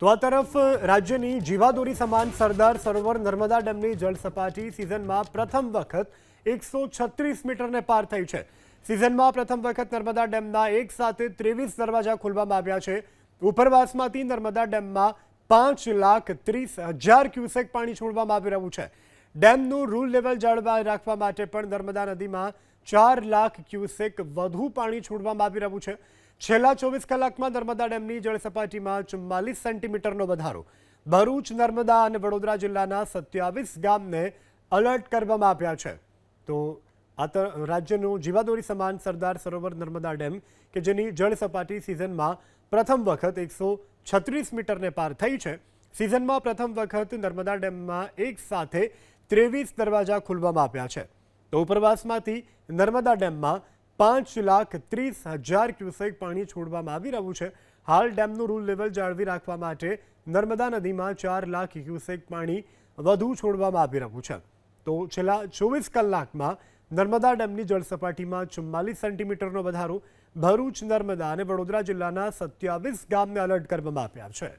તો આ તરફ રાજ્યની જીવાદોરી સમાન સરદાર સરોવર નર્મદા ડેમની જળસપાટી સિઝનમાં પ્રથમ વખત એકસો છત્રીસ મીટરને પાર થઈ છે. સિઝનમાં પ્રથમ વખત નર્મદા ડેમના એક સાથે ત્રેવીસ દરવાજા ખોલવામાં આવ્યા છે. ઉપરવાસમાંથી નર્મદા ડેમમાં પાંચ લાખ ત્રીસ હજાર ક્યુસેક પાણી છોડવામાં આવી રહ્યું છે. ડેમનું રૂલ લેવલ જાળવાઈ રાખવા માટે પણ નર્મદા નદીમાં ચાર લાખ ક્યુસેક વધુ પાણી છોડવામાં આવી રહ્યું છે. છેલ્લા ચોવીસ કલાકમાં નર્મદા ડેમની જળ સપાટીમાં ચુમ્માલીસ સેન્ટીમીટરનો વધારો. ભરૂચ, નર્મદા અને વડોદરા જિલ્લાના સત્યાવીસ ગામને અલર્ટ કરવામાં આવ્યા છે. તો આ રાજ્યનું જીવાદોરી સમાન સરદાર સરોવર નર્મદા ડેમ, કે જેની જળ સપાટી સિઝનમાં પ્રથમ વખત એકસો છત્રીસ મીટરને પાર થઈ છે. સિઝનમાં પ્રથમ વખત નર્મદા ડેમમાં એક સાથે ત્રેવીસ દરવાજા ખોલવામાં આવ્યા છે. તો ઉપરવાસમાંથી નર્મદા ડેમમાં પાંચ લાખ ત્રીસ હજાર ક્યુસેક પાણી છોડવામાં આવી રહ્યું છે. હાલ ડેમનું રૂલ લેવલ જાળવી રાખવા માટે નર્મદા નદીમાં ચાર લાખ ક્યુસેક પાણી વધુ છોડવામાં આવી રહ્યું છે. તો છેલ્લા ચોવીસ કલાકમાં નર્મદા ડેમની જળસપાટીમાં ચુમ્માલીસ સેન્ટીમીટરનો વધારો ભરૂચ, નર્મદા અને વડોદરા જિલ્લાના સત્યાવીસ ગામને અલર્ટ કરવામાં આવ્યા છે.